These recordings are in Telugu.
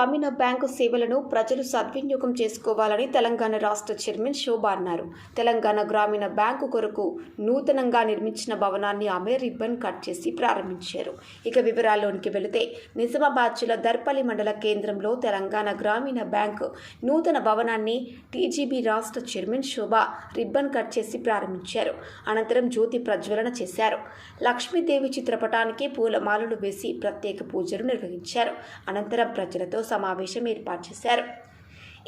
గ్రామీణ బ్యాంకు సేవలను ప్రజలు సద్వినియోగం చేసుకోవాలని తెలంగాణ రాష్ట్ర చైర్మన్ శోభ అన్నారు. తెలంగాణ గ్రామీణ బ్యాంకు కొరకు నూతనంగా నిర్మించిన భవనాన్ని ఆమె రిబ్బన్ కట్ చేసి ప్రారంభించారు. ఇక వివరాల్లోనికి వెళితే నిజామాబాద్ జిల్లా దర్పల్లి మండల కేంద్రంలో తెలంగాణ గ్రామీణ బ్యాంకు నూతన భవనాన్ని టీజీబీ రాష్ట్ర చైర్మన్ శోభ రిబ్బన్ కట్ చేసి ప్రారంభించారు. అనంతరం జ్యోతి ప్రజ్వలన చేశారు. లక్ష్మీదేవి చిత్రపటానికి పూలమాలలు వేసి ప్రత్యేక పూజలు నిర్వహించారు. అనంతరం ప్రజలతో సమావేశం ఏర్పాటు చేశారు.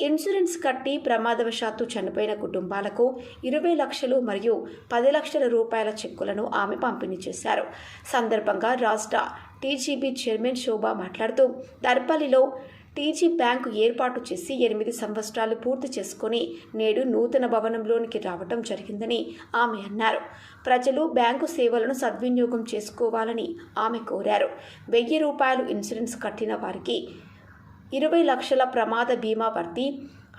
ఇన్సూరెన్స్ కట్టి ప్రమాదవశాత్తు చనిపోయిన కుటుంబాలకు ఇరవై లక్షలు మరియు పది లక్షల రూపాయల చెక్కులను ఆమె పంపిణీ చేశారు. సందర్భంగా రాష్ట్ర టీజీబీ చైర్మన్ శోభా మాట్లాడుతూ దర్పల్లిలో టీజీ బ్యాంకు ఏర్పాటు చేసి ఎనిమిది సంవత్సరాలు పూర్తి చేసుకుని నేడు నూతన భవనంలోనికి రావటం జరిగిందని ఆమె అన్నారు. ప్రజలు బ్యాంకు సేవలను సద్వినియోగం చేసుకోవాలని ఆమె కోరారు. వెయ్యి రూపాయలు ఇన్సూరెన్స్ కట్టిన వారికి ఇరవై లక్షల ప్రమాద బీమా వర్తి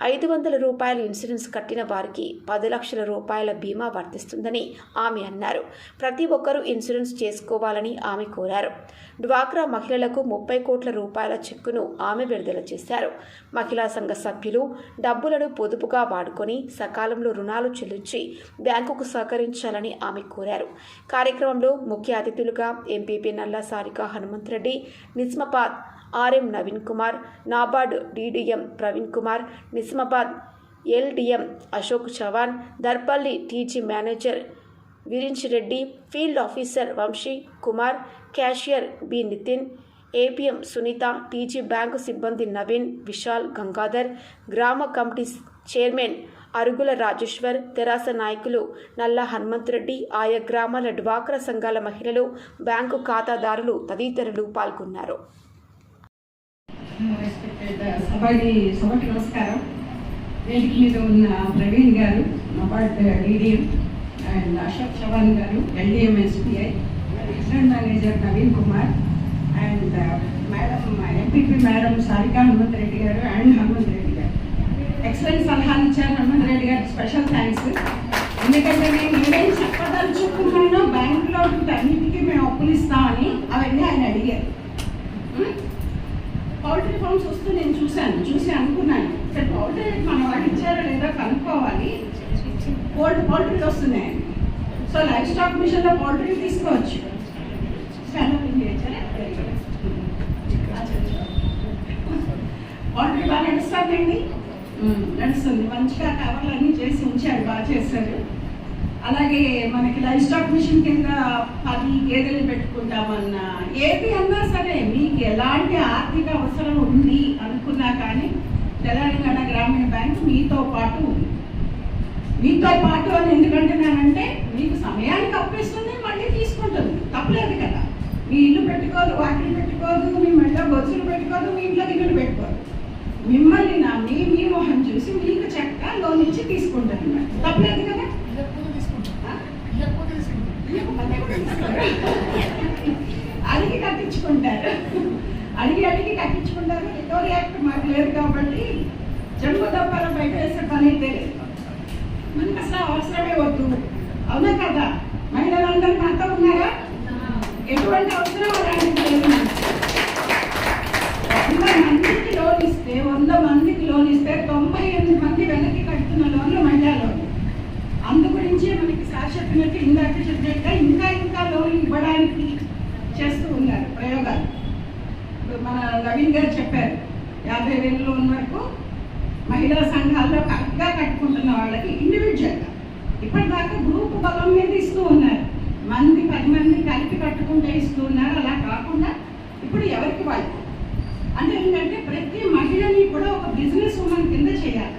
ఐదు వందల రూపాయల ఇన్సూరెన్స్ కట్టిన వారికి పది లక్షల రూపాయల బీమా వర్తిస్తుందని ఆమె అన్నారు. ప్రతి ఒక్కరూ ఇన్సూరెన్స్ చేసుకోవాలని ఆమె కోరారు. డ్వాక్రా మహిళలకు ముప్పై కోట్ల రూపాయల చెక్కును ఆమె విడుదల చేశారు. మహిళా సంఘ సభ్యులు డబ్బులను పొదుపుగా వాడుకొని సకాలంలో రుణాలు చెల్లించి బ్యాంకుకు సహకరించాలని ఆమె కోరారు. కార్యక్రమంలో ముఖ్య అతిథులుగా MPP Nalla Sarika Hanumanthareddy Nizamabad RM Naveen Kumar NABARD DDM Praveen Kumar Nizamabad LDM Ashok Chavan Darpalli TG manager Virinchireddy field officer Vamsi Kumar cashier B Nitin APM Sunitha TG bank సిబ్బంది నవీన్ విశాల్ గంగాధర్ గ్రామ కమిటీ చైర్మన్ అరుగుల రాజేశ్వర్ తెరాస నాయకులు నల్ల హనుమంతరెడ్డి ఆయా గ్రామాల డ్వాక్రా సంఘాల మహిళలు బ్యాంకు ఖాతాదారులు తదితరులు పాల్గొన్నారు. రెస్పెక్టెడ్ సభకి సభకి నమస్కారం. వేదిక మీద ఉన్న Praveen garu NABARD DDM and Ashok Chavan garu LDM SBI excellent manager Naveen Kumar and madam MPP madam Sarika Hanumanth Reddy garu and Hanumanth Reddy గారు. ఎక్సలెంట్ సలహాలు ఇచ్చారు హనుమంత్ రెడ్డి గారికి స్పెషల్ థ్యాంక్స్ ఎందుకంటే నేను ఏమేమి చెప్పదలుచుకున్నానో బ్యాంకులో అన్నిటికీ మేము అప్పులు ఇస్తామని అవన్నీ ఆయన అడిగారు. పౌల్ట్రీ ఫార్మ్స్ వస్తూ నేను చూశాను. చూసి అనుకున్నాను. ఇక్కడ పౌల్ట్రీ మన వాళ్ళు ఇచ్చారో లేదో కనుక్కోవాలి. కోల్డ్ పౌల్ట్రీలు వస్తున్నాయి. సో లైఫ్ స్టాక్ మిషన్లో పౌల్ట్రీ తీసుకోవచ్చు. పౌల్ట్రీ బాగా నడుస్తుందండి. నడుస్తుంది. మంచిగా కవర్లు అన్నీ చేసి ఉంచాడు బాగా చేశారు అలాగే మనకి లైఫ్ స్టాక్ మిషన్ కింద పది గేదెలు పెట్టుకుంటామన్నా ఏది అన్నా సరే మీకు ఎలాంటి ఆర్థిక అవసరం ఉంది అనుకున్నా కానీ తెలంగాణ గ్రామీణ బ్యాంక్ మీతో పాటు ఉంది. మీతో పాటు అని ఎందుకంటున్నానంటే మీకు సమయానికి అప్పిస్తుంది మళ్ళీ తీసుకుంటుంది. తప్పలేదు కదా. మీ ఇల్లు పెట్టుకోదు వాకిలు పెట్టుకోదు మీ మెడలో గొజ్జులు పెట్టుకోదు మీ ఇంట్లో గిన్నెలు పెట్టుకోదు. మిమ్మల్ని నమ్మి మీ మొహం చూసి మీకు చక్కగా లోన్ ఇచ్చి తీసుకుంటుంది తప్పలేదు కదా. అడిగి కట్టించుకుంటారు. అడిగి అడిగి కట్టించుకుంటారు. రికవరీ యాక్ట్ మాకు లేదు కాబట్టి జంబు దప్పాల బయట వేసే పని అయితే లేదు. మనకు అసలు అవసరమే వద్దు. అవునా కదా? మహిళలందరూ మాతో ఉన్నారా? ఎటువంటి అవసరం అలాంటిది లేదు వంద మందికి లోన్ ఇస్తే వంద మందికి లోన్ ఇస్తే తొంభై ఎనిమిది మంది వెనక్కి కడుతున్న లోన్లు మహిళా లోన్ అందు గురించి మనకి సార్ చెప్పినట్టు ఇందాక చెప్పినట్టుగా ఇంకా ఇంకా లోన్ ఇవ్వడానికి చేస్తూ ఉన్నారు ప్రయోగాలు. ఇప్పుడు మన నవీన్ గారు చెప్పారు యాభై వేల లోన్ వరకు మహిళా సంఘాల్లో కరెక్ట్గా కట్టుకుంటున్న వాళ్ళకి ఇండివిజువల్గా ఇప్పటిదాకా గ్రూప్ బలం మీద ఇస్తూ ఉన్నారు. మంది పది మంది కలిపి కట్టుకుంటే ఇస్తూ ఉన్నారు. అలా కాకుండా ఇప్పుడు ఎవరికి వాళ్ళు? అంటే ఏంటంటే ప్రతి మహిళని కూడా ఒక బిజినెస్ ఉమెన్ కింద చేయాలి.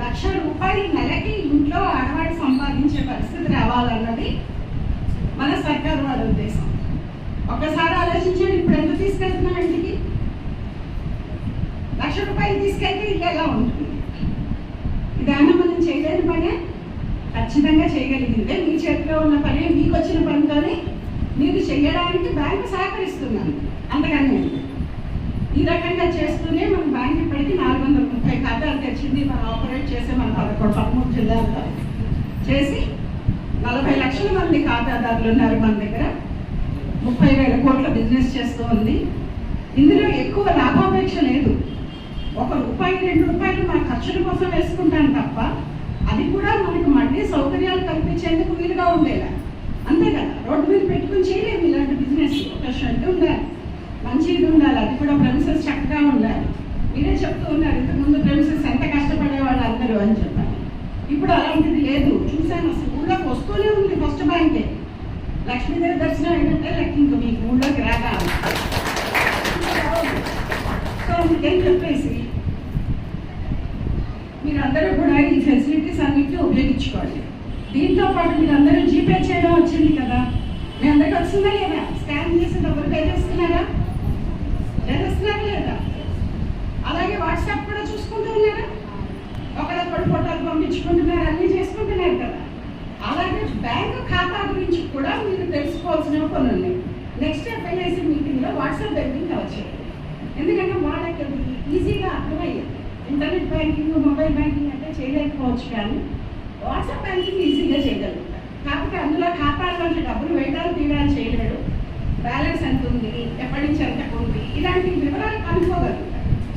లక్ష రూపాయలు నెలకి ఇంట్లో ఆడవాడు సంపాదించే పరిస్థితి రావాలన్నది మన సర్కారు వాళ్ళ ఉద్దేశం. ఒక్కసారి ఆలోచించండి ఇప్పుడు ఎందుకు తీసుకెళ్తున్నాం ఇంటికి? లక్ష రూపాయలు తీసుకెళ్తే ఇల్లు ఎలా ఉంటుంది? ఇదైనా మనం చేయలేని పనే ఖచ్చితంగా చేయగలిగిందే. మీ చేతిలో ఉన్న పని మీకు వచ్చిన పనితోనే మీరు చేయడానికి బ్యాంకు సహకరిస్తున్నాను. అంతకని ఈ రకంగా చేస్తూనే మన బ్యాంక్ ఇప్పటికి నాలుగు వందల ముప్పై ఖాతాలు తెచ్చింది మనం ఆపరేట్ చేసే మన పదకొండు పదమూడు జిల్లాల్లో. చేసి నలభై లక్షల మంది ఖాతాదారులు ఉన్నారు మన దగ్గర. ముప్పై వేల కోట్ల బిజినెస్ చేస్తూ ఉంది. ఇందులో ఎక్కువ లాభాపేక్ష లేదు. ఒక రూపాయి రెండు రూపాయలు మన ఖర్చుల కోసం వేసుకుంటాం తప్ప అది కూడా మనకు మళ్ళీ సౌకర్యాలు కల్పించేందుకు వీలుగా ఉండేలా. అంతే కదా రోడ్డు మీద పెట్టుకుని చేయలేము ఇలాంటి బిజినెస్. ఒక షెడ్ ఉండాలి మంచిది ఉండాలి అది కూడా ప్రెమిసెస్ చక్కగా ఉండాలి. మీరే చెప్తూ ఉన్నారు ఇంతకుముందు ప్రెమిసెస్ ఎంత కష్టపడే వాళ్ళు అందరూ అని చెప్పారు ఇప్పుడు అలాంటిది లేదు. చూశాను అసలు ఊళ్ళోకి వస్తూనే ఉంది ఫస్ట్ బ్యాంకే లక్ష్మీదేవి దర్శనం ఏంటంటే లెక్క ఇంక మీకు ఊళ్ళోకి రాగా. సో అందుకని చెప్పేసి మీరందరూ కూడా ఈ ఫెసిలిటీస్ అన్నిటిని ఉపయోగించుకోండి. దీంతో పాటు మీరందరూ జీపే చేయడం వచ్చింది కదా. మీ అందరికి వస్తుందా లేదా? స్కాన్ చేసి డబ్బులు పే చేస్తున్నారా? చేస్తున్నారా లేదా? అలాగే వాట్సాప్ కూడా చూసుకుంటూ ఉన్నారా? ఒకరొకరు ఫోటోలు పంపించుకుంటున్నారు అన్నీ చేసుకుంటున్నారు కదా. అలాగే బ్యాంకు ఖాతా గురించి కూడా మీరు తెలుసుకోవాల్సినవి కొన్ని ఉన్నాయి. నెక్స్ట్ ఎఫ్ఐఐసి మీటింగ్లో వాట్సాప్ బ్యాంకింగ్ వచ్చేది ఎందుకంటే వాళ్ళకి అది ఈజీగా అర్థమయ్యేది. ఇంటర్నెట్ బ్యాంకింగ్ మొబైల్ బ్యాంకింగ్ అంటే చేయలేకపోవచ్చు కానీ వాట్సాప్ బ్యాంకింగ్ ఈజీగా చేయగలుగుతారు. కాకపోతే అందులో ఖాతాలోంచి డబ్బులు వేయడాలు తీయడాలు చేయలేడు. బ్యాలెన్స్ ఎంత ఉంది? ఎప్పటి నుంచి ఎంత ఉంది? ఇలాంటి వివరాలు కనుక్కోగలరు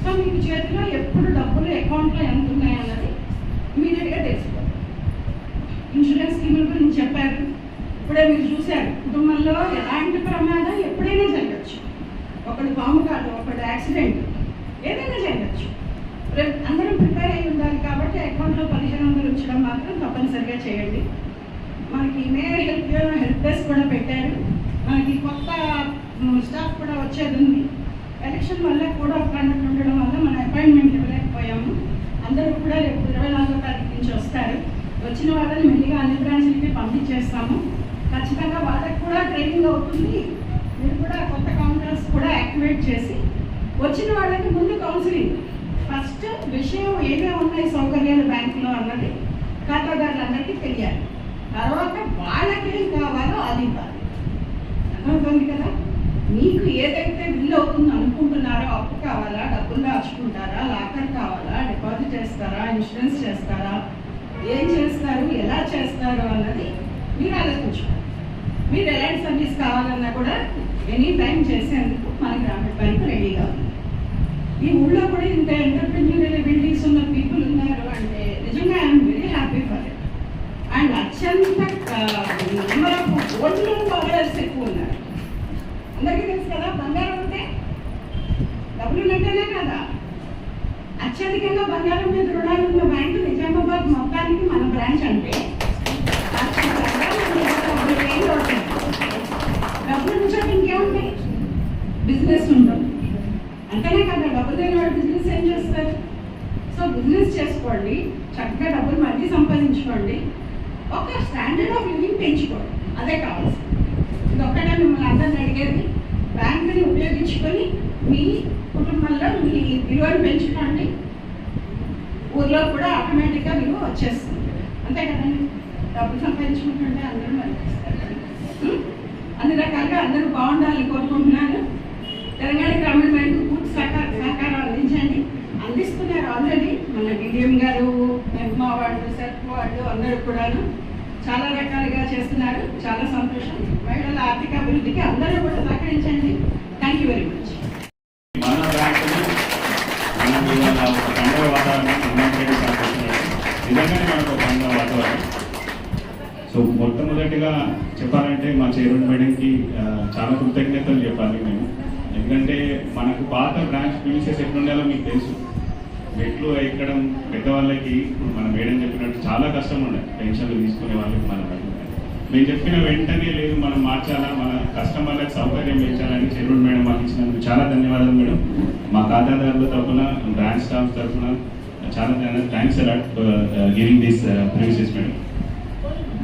సో మీకు చేతిలో ఎప్పుడు డబ్బులు అకౌంట్లో ఎంత ఉన్నాయన్నది ఇమీడియట్గా తెలుసుకోవాలి ఇన్సూరెన్స్ స్కీముల గురించి చెప్పారు. ఇప్పుడే మీరు చూశారు. కుటుంబంలో ఎలాంటి ప్రమాదం ఎప్పుడైనా జరగచ్చు. ఒకటి పాము కాదు ఒకటి యాక్సిడెంట్ ఏదైనా జరగచ్చు. రేపు అందరం ప్రిపేర్ అయి ఉండాలి కాబట్టి అకౌంట్లో పదిహేను వందలు ఉంచడం మాత్రం తప్పనిసరిగా చేయండి. మనకి మే హెల్ప్ హెల్ప్ డెస్క్ కూడా పెట్టారు. మనకి కొత్త స్టాఫ్ కూడా వచ్చేది ఉంది. ఎలక్షన్ వల్ల కూడా కండక్ట్ ఉండడం వల్ల మన అపాయింట్మెంట్ ఇవ్వలేకపోయాము. అందరూ కూడా రేపు ఇరవై నాలుగో తారీఖు నుంచి వస్తారు. వచ్చిన వాళ్ళని మెల్లిగా అన్ని బ్రాంచ్లకి పంపించేస్తాము. ఖచ్చితంగా వాళ్ళకి కూడా ట్రైనింగ్ అవుతుంది. మీరు కూడా కొత్త కౌంటర్స్ కూడా యాక్టివేట్ చేసి వచ్చిన వాళ్ళకి ముందు కౌన్సిలింగ్. ఫస్ట్ విషయం ఏమేమి ఉన్నాయి సౌకర్యాలు బ్యాంకులో అన్నది ఖాతాదారులందరికీ తెలియాలి. తర్వాత వాళ్ళకేం కావాలో అది ఇవ్వాలి. అర్థమవుతుంది కదా? మీకు ఏదైతే బిల్ అవుతుందో అనుకుంటున్నారో అప్పు కావాలా డబ్బులు దాచుకుంటారా లాకర్ కావాలా డిపాజిట్ చేస్తారా ఇన్సూరెన్స్ చేస్తారా ఏం చేస్తారు ఎలా చేస్తారు అన్నది మీరు ఆలోచించుకోండి. మీరు ఎలాంటి సర్వీస్ కావాలన్నా కూడా ఎనీ టైం చేసేందుకు మన గ్రామీణ బ్యాంక్ రెడీగా ఉంది. ఈ ఊళ్ళో కూడా ఇంత ఎంటర్ప్రెన్యూరియల్ ఎబిలిటీస్ ఉన్న పీపుల్ ఉన్నారు అంటే నిజంగా I'm very happy for it. And అత్యంత నెంబర్ ఆఫ్ ఓట్లు ఎక్కువ ఉన్నారు. అందరికీ తెలుసు కదా బంగారం ఉంటే డబ్బులు ఉన్నట్టేనే కదా. అత్యధికంగా బంగారం మీద రుణాలు ఉన్న బ్యాంకు నిజామాబాద్ మొత్తానికి మన బ్రాంచ్ అంటే డబ్బులు ఏం ఉంచాక ఇంకేముంటాయి బిజినెస్ ఉంటుంది అంతేనే కదా డబ్బులు లేని బిజినెస్ ఏం చేస్తారు సో బిజినెస్ చేసుకోండి చక్కగా డబ్బులు మళ్ళీ సంపాదించుకోండి. ఒక స్టాండర్డ్ ఆఫ్ లివింగ్ పెంచుకోండి. అదే కావాల్సింది ఇది ఒక్కటే మిమ్మల్ని అందరిని అడిగేది పెంచుకొని మీ కుటుంబంలో మీ విలువను పెంచుకోండి. ఊర్లో కూడా ఆటోమేటిక్గా విలువ వచ్చేస్తుంది. అంతే కదండి? డబ్బులు సంపాదించుకుంటుంటే అందరూ అన్ని రకాలుగా అందరూ బాగుండాలని కోరుకుంటున్నాను. తెలంగాణ గ్రామీణ బ్యాంకు పూర్తి సహకార సహకారం అందించండి. అందిస్తున్నారు ఆల్రెడీ మన డిడిఎం గారు మెహ్మా వాళ్ళు సెర్ప్ వాళ్ళు అందరూ కూడాను. చాలా రకాలుగా చేస్తున్నారు. చాలా సంతోషం. మహిళల ఆర్థిక అభివృద్ధికి అందరూ కూడా సహకరించండి. థ్యాంక్ యూ వెరీ మచ్ వాతావరణం నిజంగానే మనకు పండుగ వాతావరణం. సో మొట్టమొదటిగా చెప్పాలంటే మా చైర్మన్ మేడంకి చాలా కృతజ్ఞతలు చెప్పాలి మేము. ఎందుకంటే మనకు పాత బ్రాంచ్ పిలిచేసి ఎట్లుండాలో మీకు తెలుసు. మెట్లు ఎక్కడం పెద్దవాళ్ళకి ఇప్పుడు మన మేడం చెప్పినట్టు చాలా కష్టం ఉండే పెన్షన్లు తీసుకునే వాళ్ళకి మన మేము చెప్పిన వెంటనే లేదు మనం మార్చాలా మన కస్టమర్లకు సౌకర్యం పెంచాలని చెరువుడు మేడం మాకు ఇచ్చినందుకు చాలా ధన్యవాదాలు మేడం. మా ఖాతాదారుల తరఫున బ్రాంచ్ స్టాఫ్ తరఫున చాలా thanks a lot giving this services madam.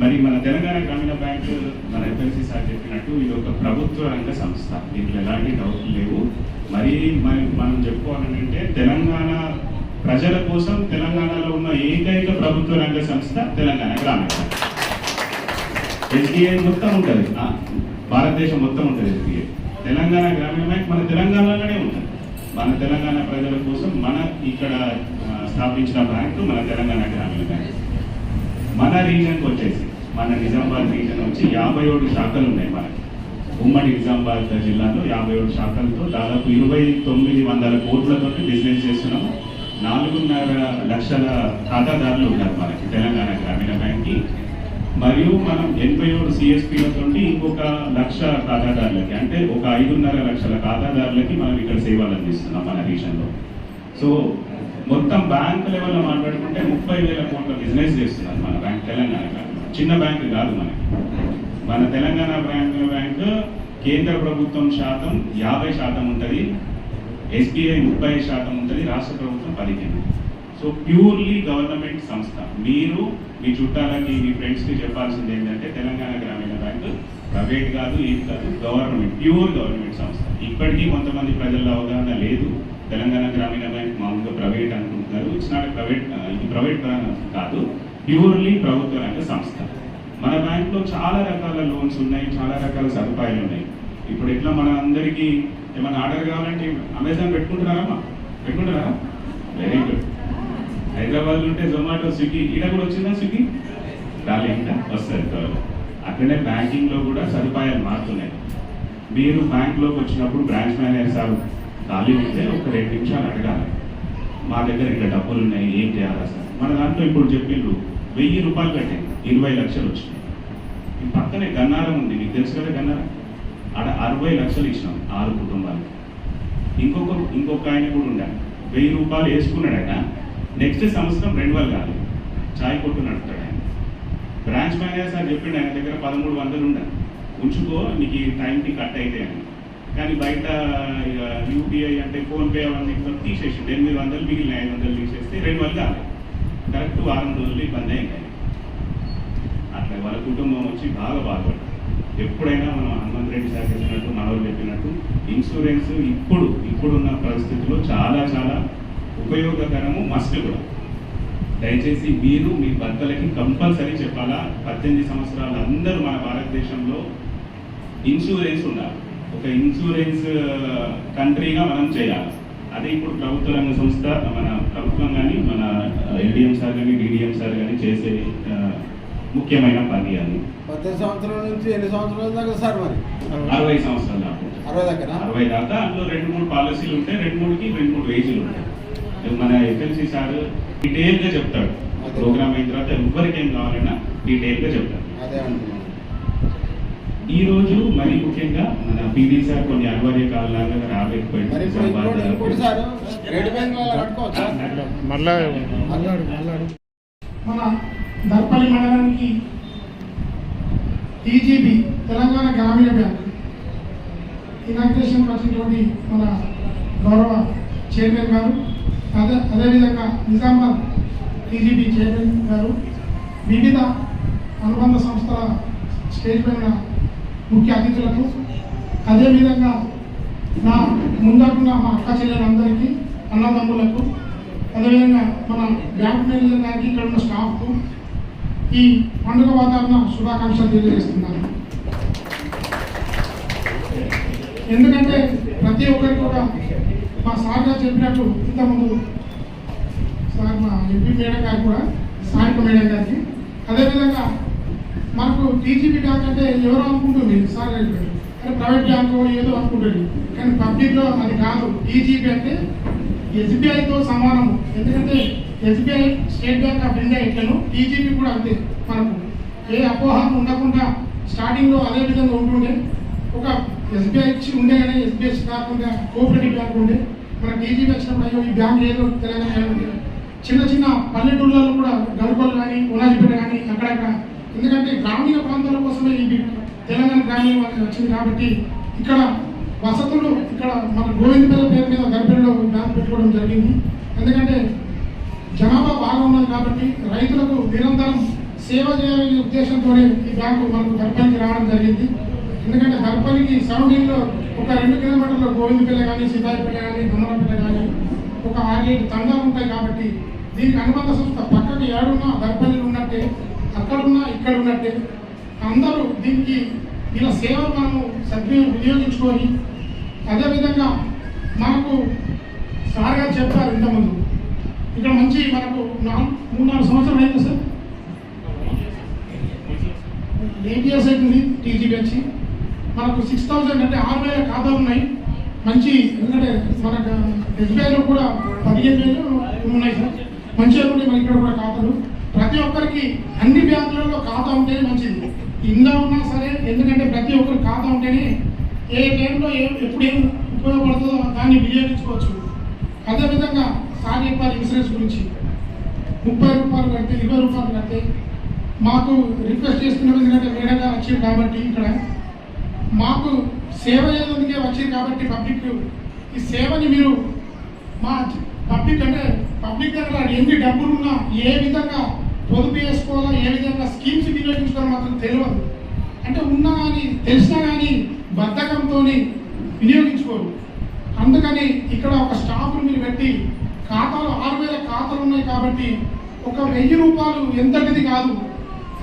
మరి మన తెలంగాణ గ్రామీణ బ్యాంకు మన ఎఫ్ఎల్సి సార్ చెప్పినట్టు ఇది ఒక ప్రభుత్వ రంగ సంస్థ. దీంట్లో ఎలాంటి డౌట్లు లేవు. మరి మరి మనం చెప్పుకోవాలంటే తెలంగాణ ప్రజల కోసం తెలంగాణలో ఉన్న ఏకైక ప్రభుత్వ రంగ సంస్థ తెలంగాణ గ్రామీణ. ఎస్డిఐ మొత్తం ఉంటుంది. భారతదేశం మొత్తం ఉంటుంది ఎస్డిఐ తెలంగాణ గ్రామీణ బ్యాంక్ మన తెలంగాణలోనే ఉంటుంది. మన తెలంగాణ ప్రజల కోసం మన ఇక్కడ స్థాపించిన బ్యాంకు మన తెలంగాణ గ్రామీణ బ్యాంక్. మన రీజన్కి వచ్చేసి మన నిజామాబాద్ రీజన్ వచ్చి యాభై ఏడు శాఖలు ఉన్నాయి మనకి. ఉమ్మడి నిజామాబాద్ జిల్లాలో యాభై ఏడు శాఖలతో దాదాపు ఇరవై తొమ్మిది వందల కోట్లతో బిజినెస్ చేస్తున్నాము. నాలుగున్నర లక్షల ఖాతాదారులు ఉన్నారు మనకి తెలంగాణ గ్రామీణ బ్యాంక్కి. మరియు మనం ఎనభై ఏడు సిఎస్పీలతోటి ఇంకొక లక్ష ఖాతాదారులకి అంటే ఒక ఐదున్నర లక్షల ఖాతాదారులకి మనం ఇక్కడ సేవలు అందిస్తున్నాం మన దేశంలో సో మొత్తం బ్యాంక్ లెవెల్లో మాట్లాడుకుంటే ముప్పై వేల కోట్ల బిజినెస్ చేస్తున్నారు మన బ్యాంక్ తెలంగాణ బ్యాంక్. చిన్న బ్యాంక్ కాదు మనకి. మన తెలంగాణ బ్యాంక్ బ్యాంక్ కేంద్ర ప్రభుత్వం శాతం యాభై శాతం ఉంటుంది. ఎస్బీఐ ముప్పై శాతం ఉంటుంది రాష్ట్ర ప్రభుత్వం పదిహేను. సో ప్యూర్లీ గవర్నమెంట్ సంస్థ. మీరు మీ చుట్టాలకి మీ ఫ్రెండ్స్కి చెప్పాల్సింది ఏంటంటే తెలంగాణ గ్రామీణ బ్యాంక్ ప్రైవేట్ కాదు ఏం కాదు గవర్నమెంట్ ప్యూర్ గవర్నమెంట్ సంస్థ. ఇప్పటికీ కొంతమంది ప్రజల అవగాహన లేదు. తెలంగాణ గ్రామీణ బ్యాంక్ మామూలుగా ప్రైవేట్ అనుకుంటున్నారు. ఇట్స్ నాట్ ప్రైవేట్ ఇది ప్రైవేట్ కాదు. ప్యూర్లీ ప్రభుత్వ రంగ సంస్థ. మన బ్యాంక్లో చాలా రకాల లోన్స్ ఉన్నాయి చాలా రకాల సదుపాయాలు ఉన్నాయి. ఇప్పుడు ఎట్లా మన అందరికీ ఏమైనా ఆర్డర్ కావాలంటే అమెజాన్ పెట్టుకుంటున్నారమ్మా? పెట్టుకుంటారా వెరీ గుడ్ హైదరాబాద్ ఉంటే జొమాటో స్విగ్గీ ఈడ కూడా వచ్చిందా స్విగ్గీ? రాలేదా వస్తుంది త్వరలో అట్లనే బ్యాంకింగ్లో కూడా సదుపాయాలు మారుతున్నాయి. మీరు బ్యాంక్లోకి వచ్చినప్పుడు బ్రాంచ్ మేనేజర్ సార్ ఖాళీ ఉంటే ఒక రెండు నిమిషాలు అడగాలి. మా దగ్గర ఇక్కడ డబ్బులు ఉన్నాయి ఏం చేయాలా సార్? మన దాంట్లో ఇప్పుడు చెప్పిండ్రు వెయ్యి రూపాయలు కట్టాయి ఇరవై లక్షలు వచ్చినాయి. పక్కనే గన్నారం ఉంది మీకు తెలుసు కదా గన్నారం? ఆడ అరవై లక్షలు ఇచ్చినాం ఆరు కుటుంబాలకి ఇంకొక ఇంకొక ఆయన కూడా ఉండాలి వెయ్యి రూపాయలు వేసుకున్నాడు నెక్స్ట్ సంవత్సరం రెండు వేలు కాదు. చాయ్ కొట్టు నడుపుతాడు ఆయన. బ్రాంచ్ మేనేజర్ సార్ చెప్పిండు ఆయన దగ్గర పదమూడు వందలు ఉండాలి ఉంచుకో నీకు ఈ టైంకి కట్ అయితే అని. కానీ బయట యూపీఐ అంటే ఫోన్పే అవన్నీ కూడా తీసేసిండు. ఎనిమిది వందలు మిగిలిన ఐదు వందలు తీసేస్తే రెండు వందలు కాదు. కరెక్ట్ వారం రోజులు ఇబ్బంది అయింది. అట్లా వాళ్ళ కుటుంబం వచ్చి బాగా బాధపడుతుంది. ఎప్పుడైనా మనం హనుమంత్ రెడ్డి సార్ చెప్పినట్టు మనవరు చెప్పినట్టు ఇన్సూరెన్స్ ఇప్పుడు ఇప్పుడున్న పరిస్థితుల్లో చాలా చాలా ఉపయోగకరము మస్ట్ కూడా. దయచేసి మీరు మీ భర్తలకి కంపల్సరీ చెప్పాలా? పద్దెనిమిది సంవత్సరాలు అందరూ మన భారతదేశంలో ఇన్సూరెన్స్ ఉండాలి. ఒక ఇన్సూరెన్స్ కంట్రీగా మనం చేయాలి. అదే ఇప్పుడు ప్రభుత్వ రంగ సంస్థ మన ప్రభుత్వం కానీ మన ఎల్డిఎం సార్ కానీ డిడిఎం సార్ కానీ చేసే ముఖ్యమైన పని అది. పద్దెనిమిది సంవత్సరాల నుంచి ఎన్ని సంవత్సరాల దాకా సార్ మరి? అరవై సంవత్సరాల దాకా. అరవై దగ్గర అరవై దాకా అందులో రెండు మూడు పాలసీలు ఉంటాయి రెండు మూడుకి రెండు మూడు వేజీలు ఉంటాయి. మన ఎఫ్ఎల్సి సార్ డీటెయిల్గా చెప్తాడు ప్రోగ్రామ్ అయిన తర్వాత ఎవరికి ఏం కావాలన్నా డీటెయిల్గా చెప్తాడు. అదే అంటున్నాను ఈ రోజు మరి ముఖ్యంగా మన పీడీ సార్ కొన్ని అనివార్య కారణాలుగా రాలేకపోయింది మన దర్పల్లి మండలానికి టీజీబీ తెలంగాణ గ్రామీణ బ్యాంక్ ఇనాగ్రేషన్ వచ్చినటువంటి మన గౌరవ చైర్మన్ గారు అదే అదేవిధంగా నిజామాబాద్ టీజీబీ చైర్మన్ గారు వివిధ అనుబంధ సంస్థల స్టేజ్ పైన ముఖ్య అతిథులకు అదేవిధంగా నా ముందటున్న మా అక్క చెల్లెలందరికీ అన్నదమ్ములకు అదేవిధంగా మన బ్యాంక్ మేనేజర్ గారికి ఇక్కడ ఉన్న స్టాఫ్కు ఈ పండుగ వాతావరణ శుభాకాంక్షలు తెలియజేస్తున్నాను. ఎందుకంటే ప్రతి ఒక్కరికి కూడా మా సార్ గారు చెప్పినట్టు ఇంతకుముందు సార్ మా ఎంపీ మేడం గారు కూడా సాయంత్రం మేడం గారికి. అదేవిధంగా మనకు టీజీపీ బ్యాంక్ అంటే ఎవరో అనుకుంటుంది సార్ కానీ ప్రైవేట్ బ్యాంకు ఏదో అనుకుంటుంది. కానీ పబ్లిక్లో అది కాదు. టీజీపీ అంటే ఎస్బీఐతో సమానం ఎందుకంటే SBI state bank of India ఇట్లను TGP కూడా అంతే మనకు. ఏ అపోహం ఉండకుండా స్టార్టింగ్లో అదే విధంగా ఉంటుండే. ఒక ఎస్బీఐ ఉండే కానీ ఎస్బీఐ కాకుండా కోఆపరేటివ్ బ్యాంక్ ఉండే. మన టీజీపీ వచ్చినప్పుడు అయ్యో ఈ బ్యాంక్ ఏదో తెలంగాణ చిన్న చిన్న పల్లెటూళ్ళలో కూడా గడుపలు కానీ ఉనాజిపేట కానీ అక్కడక్కడ. ఎందుకంటే గ్రామీణ ప్రాంతాల కోసమే ఈ తెలంగాణ గ్రామీణ వాళ్ళకి వచ్చింది కాబట్టి ఇక్కడ వసతులు ఇక్కడ మన గోవిందపల్లి పేరు మీద గర్భిణిలో బ్యాంక్ పెట్టుకోవడం జరిగింది. ఎందుకంటే జనాభా బాగా ఉన్నది కాబట్టి రైతులకు నిరంతరం సేవ చేయాలనే ఉద్దేశంతో ఈ బ్యాంకు మనకు గర్భానికి రావడం జరిగింది. ఎందుకంటే గర్భానికి సరౌండింగ్లో ఒక రెండు కిలోమీటర్ల గోవిందపల్లి కానీ సీతాయిపల్లి కానీ దొమ్మలపల్లి కానీ ఒక ఆరేడు తండాలు ఉంటాయి కాబట్టి దీనికి అనుబంధ సంస్థ పక్కకి ఏడున్నా దర్పల్లి ఉన్నట్టే అక్కడున్నా ఇక్కడ ఉన్నట్టే అందరూ దీనికి ఇలా సేవలు మనము సద్వినియోగం వినియోగించుకొని అదేవిధంగా మనకు సార్గా చెప్పారు ఇంతకుముందు. ఇక్కడ మంచి మనకు నాలుగు మూడు నాలుగు సంవత్సరాలు అయింది సార్? ఎయిట్ ఇయర్స్ అవుతుంది టీజీబీ వచ్చి? మనకు సిక్స్ థౌజండ్ అంటే ఆరు వేల ఖాతాలు ఉన్నాయి. మంచి ఎందుకంటే మనకు ఎస్బీఐలో కూడా పదిహేను వేలు ఉన్నాయి సార్. మంచిగా ఉన్నాయి మన ఇక్కడ కూడా ఖాతాలు. ప్రతి ఒక్కరికి అన్ని బ్యాంకులలో ఖాతా ఉంటేనే మంచిది. ఇందా ఉన్నా సరే ఎందుకంటే ప్రతి ఒక్కరికి ఖాతా ఉంటేనే ఏ టైంలో ఏ ఎప్పుడు ఏం ఉపయోగపడుతుందో దాన్ని వినియోగించుకోవచ్చు. అదేవిధంగా కార్యపాల ఇన్సూరెన్స్ గురించి. ముప్పై రూపాయలు కడితే ఇరవై రూపాయలు కడితే మాకు రిక్వెస్ట్ చేస్తున్నారు ఎందుకంటే మేడం వచ్చింది కాబట్టి ఇక్కడ మాకు సేవ చేసేందుకే వచ్చింది కాబట్టి పబ్లిక్ ఈ సేవని మీరు మా పబ్లిక్ అంటే పబ్లిక్ దగ్గర ఎన్ని డబ్బులు ఉన్నా ఏ విధంగా పొదుపు చేసుకోవాలో ఏ విధంగా స్కీమ్స్ వినియోగించుకోవాలో మాత్రం తెలియదు. అంటే ఉన్నా కానీ తెలిసినా కానీ బద్ధకంతో వినియోగించుకోరు. అందుకని ఇక్కడ ఒక స్టాఫ్ను మీరు పెట్టి ఖాతాలు ఆరు వేల ఖాతాలు ఉన్నాయి కాబట్టి ఒక వెయ్యి రూపాయలు ఎంతటిది కాదు.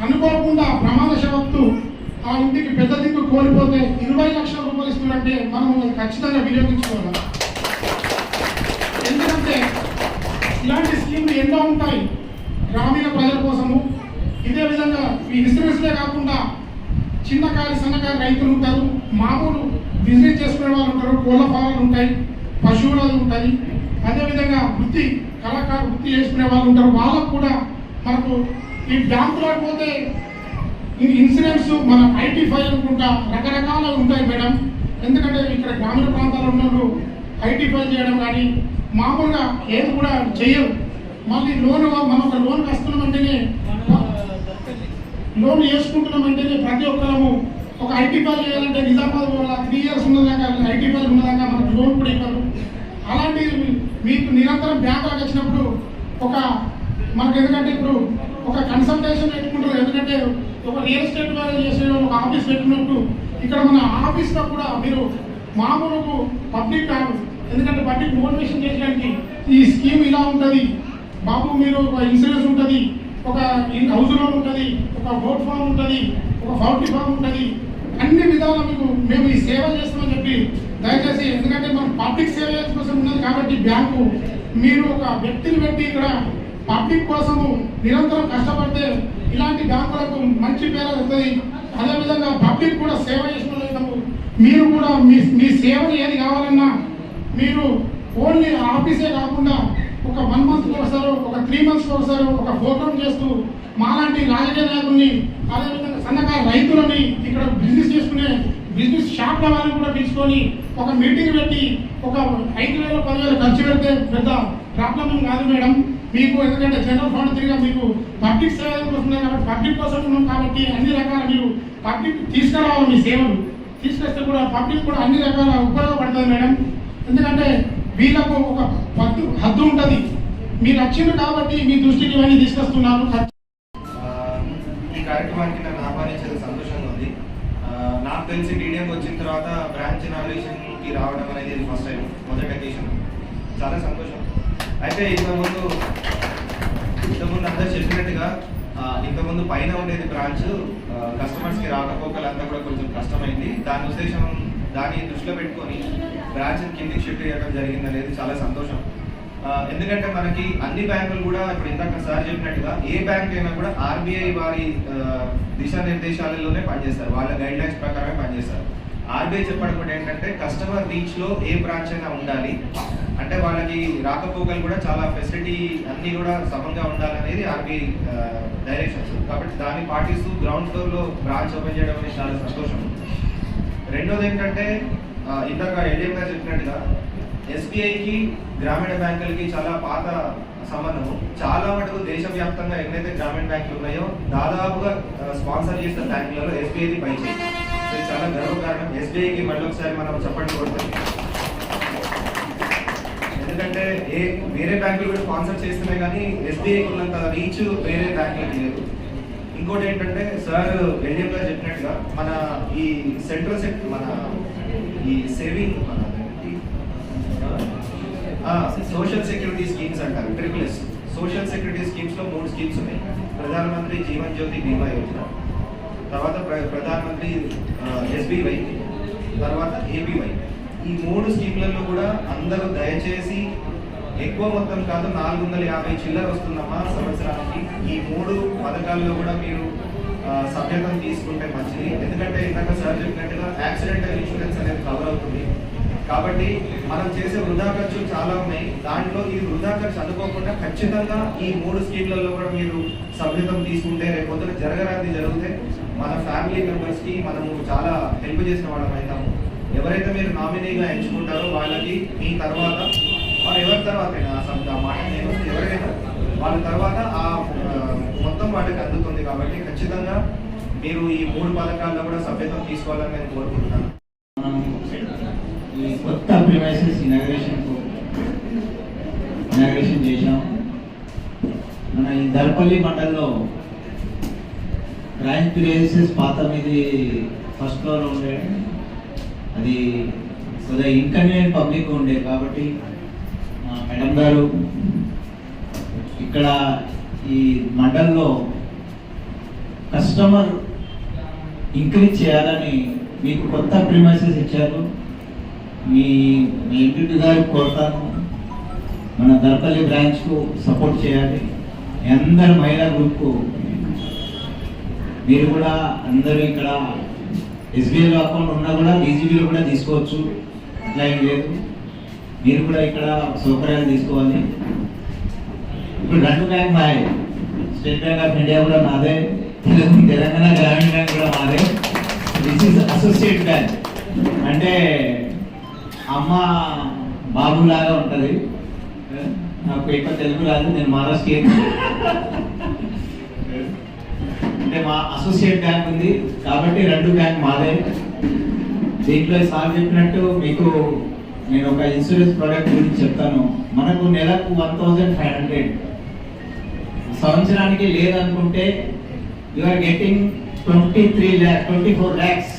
అనుకోకుండా ప్రమాద శవత్తు ఆ ఇంటికి పెద్ద దిక్కు కోల్పోతే ఇరవై లక్షల రూపాయలు ఇస్తున్నారంటే మనం ఖచ్చితంగా వినియోగించుకోవాలి. ఎందుకంటే ఇలాంటి స్కీమ్లు ఎన్నో ఉంటాయి గ్రామీణ ప్రజల కోసము. ఇదే విధంగా ఈ ఇన్సూరెన్స్లే కాకుండా చిన్నకారు సన్నకారు రైతులు ఉంటారు మామూలు బిజినెస్ చేసుకునే వాళ్ళు ఉంటారు కోళ్ళ ఫారాలు ఉంటాయి పశువులు ఉంటాయి అదేవిధంగా వృత్తి కళాకారు వృత్తి చేసుకునే వాళ్ళు ఉంటారు. వాళ్ళకు కూడా మనకు ఈ బ్యాంకులో పోతే ఈ ఇన్సూరెన్స్ మన ఐటీ ఫైల్ అనుకుంటా రకరకాల ఉంటాయి మేడం. ఎందుకంటే ఇక్కడ గ్రామీణ ప్రాంతాల్లో ఉన్నప్పుడు ఐటీ ఫైల్ చేయడం కానీ మామూలుగా ఏది కూడా చేయరు. మళ్ళీ లోన్ మనం ఒక లోన్ వస్తున్నామంటేనే లోన్ వేసుకుంటున్నామంటేనే ప్రతి ఒక్కరము ఒక ఐటీ ఫైల్ చేయాలంటే నిజామాబాద్ వల్ల త్రీ ఇయర్స్ ఉన్నదాకా ఐటీ ఫైల్ ఉన్నదాకా మనకు లోన్ కూడా ఇవ్వరు. అలాంటి మీకు నిరంతరం బ్యాంకులకు వచ్చినప్పుడు ఒక మనకు ఎందుకంటే ఇప్పుడు ఒక కన్సల్టేషన్ పెట్టుకుంటారు. ఎందుకంటే ఒక రియల్ ఎస్టేట్ వాళ్ళు చేసే ఒక ఆఫీస్ పెట్టుకున్నప్పుడు ఇక్కడ మన ఆఫీస్లో కూడా మీరు మామూలుకు పబ్లిక్ కాదు. ఎందుకంటే పబ్లిక్ మోటివేషన్ చేయడానికి ఈ స్కీమ్ ఇలా ఉంటుంది. బాబు మీరు ఒక ఇన్సూరెన్స్ ఉంటుంది ఒక హౌస్ లోన్ ఉంటుంది ఒక ఓట్ ఫామ్ ఉంటుంది ఒక ఫౌంటీ ఫామ్ ఉంటుంది. అన్ని విధాలా మీకు మేము ఈ సేవ చేస్తామని చెప్పి దయచేసి ఎందుకంటే మనం పబ్లిక్ సేవ కోసం ఉన్నది కాబట్టి బ్యాంకు మీరు ఒక వ్యక్తిని పెట్టి ఇక్కడ పబ్లిక్ కోసము నిరంతరం కష్టపడితే ఇలాంటి బ్యాంకులకు మంచి పేరు వస్తుంది. అదేవిధంగా పబ్లిక్ కూడా సేవ చేసుకోలేదు మీరు కూడా మీ మీ సేవలు ఏది కావాలన్నా మీరు ఓన్లీ ఆఫీసే కాకుండా ఒక వన్ మంత్ ఒకసారి ఒక త్రీ మంత్స్ ఒకసారి ఒక ప్రోగ్రామ్ చేస్తూ మాలాంటి రాజకీయ నాయకుల్ని అదేవిధంగా సన్నకారు రైతులని ఇక్కడ బిజినెస్ చేసుకునే బిజినెస్ షాప్ల వాళ్ళని కూడా తీసుకొని ఒక మీటింగ్ పెట్టి ఒక ఐదు వేల పదివేలు ఖర్చు పెడితే పెద్ద ప్రాబ్లం కాదు మేడం. మీకు ఎందుకంటే జనరల్ ఫండ్ తిరిగా మీకు పబ్లిక్ సేవలు వస్తున్నాయి కాబట్టి పబ్లిక్ కోసం ఉన్నాం కాబట్టి అన్ని రకాల మీరు పబ్లిక్ తీసుకురావాలి మీ సేవలు. తీసుకొస్తే కూడా పబ్లిక్ కూడా అన్ని రకాల ఉపయోగపడుతుంది మేడం. ఎందుకంటే వీళ్ళకు ఒక పద్దు హద్దు ఉంటుంది. మీరు వచ్చింది కాబట్టి మీ దృష్టికి ఇవన్నీ తీసుకొస్తున్నారు. ఈ కార్యక్రమానికి తెలిసి మీడియం వచ్చిన తర్వాత బ్రాంచ్కి రావడం అనేది ఇది ఫస్ట్ టైం మొదటి అకేషన్ చాలా సంతోషం. అయితే ఇంతకుముందు ఇంతకుముందు అందరూ చెప్పినట్టుగా ఇంతకుముందు పైన ఉండేది బ్రాంచ్ కస్టమర్స్కి రాకపోకలంతా కూడా కొంచెం కష్టమైంది. దాని ఉద్దేశం దాన్ని దృష్టిలో పెట్టుకొని బ్రాంచ్ కిందికి షిఫ్ట్ చేయడం జరిగింది అనేది చాలా సంతోషం. ఎందుకంటే మనకి అన్ని బ్యాంకులు కూడా ఇప్పుడు ఇందాక సార్ చెప్పినట్టుగా ఏ బ్యాంక్ అయినా కూడా ఆర్బీఐ వారి దిశానిర్దేశాలలోనే పనిచేస్తారు. వాళ్ళ గైడ్ లైన్స్ ప్రకారమే పనిచేస్తారు. ఆర్బీఐ చెప్పడం కూడా ఏంటంటే కస్టమర్ రీచ్లో ఏ బ్రాంచ్ అయినా ఉండాలి. అంటే వాళ్ళకి రాకపోకలు కూడా చాలా ఫెసిలిటీ అన్ని కూడా సమంగా ఉండాలనేది ఆర్బీఐ డైరెక్షన్స్ కాబట్టి దాన్ని పాటిస్తూ గ్రౌండ్ ఫ్లోర్లో బ్రాంచ్ ఓపెన్ చేయడం అనేది చాలా సంతోషం. రెండోది ఏంటంటే ఇందాక ఎల్ఎం గారు చెప్పినట్టుగా ఎస్బీఐకి గ్రామీణ బ్యాంకులకి చాలా పాత సంబంధము. చాలా మటుకు దేశవ్యాప్తంగా ఎన్నైతే గ్రామీణ బ్యాంకులు ఉన్నాయో దాదాపుగా స్పాన్సర్ చేసిన బ్యాంకులలో ఎస్బీఐది పైచేయి ఇది చాలా గర్వకారణం. ఎస్బీఐకి మళ్ళీ ఒకసారి మనం చెప్పండి ఎందుకంటే ఏ వేరే బ్యాంకులు కూడా స్పాన్సర్ చేస్తున్నాయి కానీ ఎస్బీఐకి ఉన్నంత రీచ్ వేరే బ్యాంకులకి లేదు. ఇంకోటి ఏంటంటే సార్ ఎల్డిఎం గారు చెప్పినట్టుగా మన ఈ సెంట్రల్ సెక్టర్ మన ఈ సేవింగ్ మన సోషల్ సెక్యూరిటీ స్కీమ్స్ అంటారు ట్రిపుల్ ఎస్ సోషల్ సెక్యూరిటీ స్కీమ్స్లో మూడు స్కీమ్స్ ఉన్నాయి. ప్రధానమంత్రి జీవన్ జ్యోతి బీమా యోజన తర్వాత ప్ర- ప్రధానమంత్రి ఎస్బీవై తర్వాత ఏపీవై ఈ మూడు స్కీమ్లలో కూడా అందరూ దయచేసి ఎక్కువ మొత్తం కాదు నాలుగు వందల యాభై చిల్లర వస్తుందమ్మా సంవత్సరానికి. ఈ మూడు పథకాల్లో కూడా మీరు ఆ, సభ్యత్వం తీసుకుంటే మంచిది. ఎందుకంటే ఇందాక సార్ చెప్పినట్టుగా యాక్సిడెంటల్ ఇన్సూరెన్స్ అనేది కవర్ అవుతుంది. కాబట్టి మనం చేసే వృధా ఖర్చులు చాలా ఉన్నాయి. దాంట్లో ఈ వృధా ఖర్చు అనుకోకుండా ఖచ్చితంగా ఈ మూడు స్కీమ్లలో కూడా మీరు సభ్యత్వం తీసుకుంటే రేపు పొద్దున జరగరాది జరిగితే మన ఫ్యామిలీ మెంబర్స్కి మనము చాలా హెల్ప్ చేసిన వాళ్ళం అవుతాము. ఎవరైతే మీరు నామినీగా ఎంచుకుంటారో వాళ్ళకి మీ తర్వాత వారు ఎవరి తర్వాత అయినా ఆ మాట నేను ఎవరైనా వాళ్ళ తర్వాత ఆ మొత్తం వాటికి అందుతుంది కాబట్టి ఖచ్చితంగా మీరు ఈ మూడు పథకాల్లో కూడా సభ్యత్వం తీసుకోవాలని నేను కోరుకుంటున్నాను. ఈ కొత్త ప్రిమైసెస్ ఇనాగ్రేషన్ ఇనాగ్రేషన్ చేశాం. మన ఈ దర్పల్లి మండల్లో ర్యాంక్ ప్రిమైసెస్ పాత మీది ఫస్ట్ ఫ్లోర్ ఉండే. అది కొద్దిగా ఇన్కన్వీనియంట్ పబ్లిక్ ఉండే కాబట్టి మా మేడం గారు ఇక్కడ ఈ మండల్లో కస్టమర్ ఇంక్రీజ్ చేయాలని మీకు కొత్త ప్రిమైసెస్ ఇచ్చారు. మీ మీ ఎంపీ గారికి కోరుతాను మన దర్పల్లి బ్రాంచ్కు సపోర్ట్ చేయాలి. మీ అందరు మహిళా గ్రూప్కు మీరు కూడా అందరూ ఇక్కడ ఎస్బీఐలో అకౌంట్ ఉన్నా కూడా బీజీబీలో కూడా తీసుకోవచ్చు. అట్లా ఏం లేదు. మీరు కూడా ఇక్కడ సౌకర్యాలు తీసుకోవాలి. ఇప్పుడు రెండు బ్యాంక్ మాదే. స్టేట్ బ్యాంక్ ఆఫ్ ఇండియా కూడా మాదే. తెలంగాణ తెలంగాణ గ్రామీణ బ్యాంక్ కూడా మాదే. దిస్ ఇస్ అసోసియేట్ బ్యాంక్ అంటే అమ్మ బాబు లాగా నాకు ఎక్కువ తెలుగు రాదు నేను మహారాష్ట్ర అంటే మా అసోసియేట్ బ్యాంక్ ఉంది కాబట్టి రెండు బ్యాంక్ మాదే. దీంట్లో సార్ చెప్పినట్టు మీకు నేను ఒక ఇన్సూరెన్స్ ప్రోడక్ట్ గురించి చెప్తాను. మనకు నెలకు వన్ థౌజండ్ ఫైవ్ హండ్రెడ్. సంవత్సరానికి లేదనుకుంటే you are getting twenty three lakh twenty four lakhs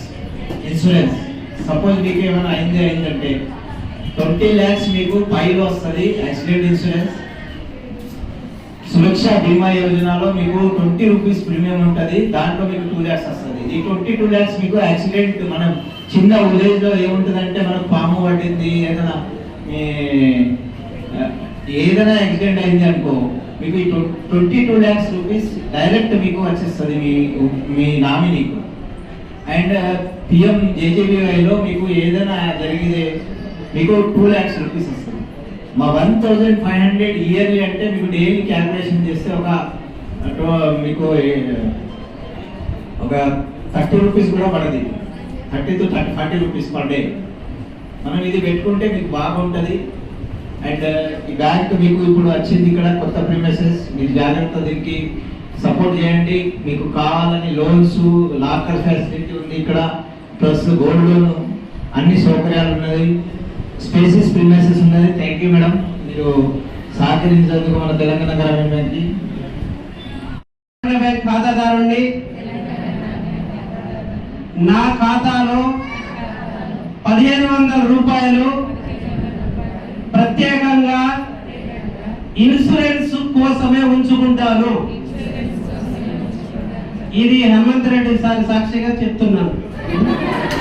insurance suppose మీకు ఏమైనా అయింది అయిందంటే ట్వంటీ ల్యాక్స్ మీకు పైలో వస్తుంది యాక్సిడెంట్ ఇన్సూరెన్స్. సురక్ష బీమా యోజనలో మీకు ట్వంటీ రూపీస్ ప్రీమియం ఉంటుంది దాంట్లో మీకు టూ ల్యాక్స్ వస్తుంది. ఈ ట్వంటీ టూ ల్యాక్స్ మీకు యాక్సిడెంట్ మనం చిన్న విలేజ్లో ఏముంటుందంటే మనకు పాము పట్టింది ఏదైనా ఏదైనా యాక్సిడెంట్ అయింది అనుకో మీకు ఈ twenty two lakhs rupees direct మీకు వచ్చేస్తుంది మీ మీ నామినీకు. అండ్ పిఎం జేజేబీవైలో మీకు ఏదైనా జరిగితే మీకు టూ ల్యాక్స్ రూపీస్ వస్తుంది. మా one thousand five hundred yearly అంటే మీకు డైలీ క్యాల్కులేషన్ చేస్తే ఒక మీకు ఒక థర్టీ రూపీస్ కూడా పడది. Thirty to thirty forty rupees per day మనం ఇది పెట్టుకుంటే మీకు బాగుంటుంది. అండ్ ఈ బ్యాంక్ మీకు ఇప్పుడు వచ్చింది ఇక్కడ కొత్త ప్రిమెసెస్ మీరు జాగ్రత్త దీనికి సపోర్ట్ చేయండి. మీకు కావాలని లోన్స్ లాకర్ ఫెసిలిటీ ఉంది ఇక్కడ. ప్లస్ గోల్డ్ లోన్ అన్ని సౌకర్యాలు ఉన్నది. స్పేసెస్ ప్రిమైసెస్ ఉన్నది. థ్యాంక్ యూ మేడం మీరు సహకరించినందుకు మన తెలంగాణ గ్రామీణ బ్యాంక్కి తెలంగాణ బ్యాంక్ ఖాతాదారుండి నా ఖాతాలో పదిహేను వందల రూపాయలు ప్రత్యేకంగా ఇన్సూరెన్స్ కోసమే ఉంచుకుంటాను. ఇది హనుమంత్ రెడ్డి సార్ సాక్షిగా చెప్తున్నాను. Yeah.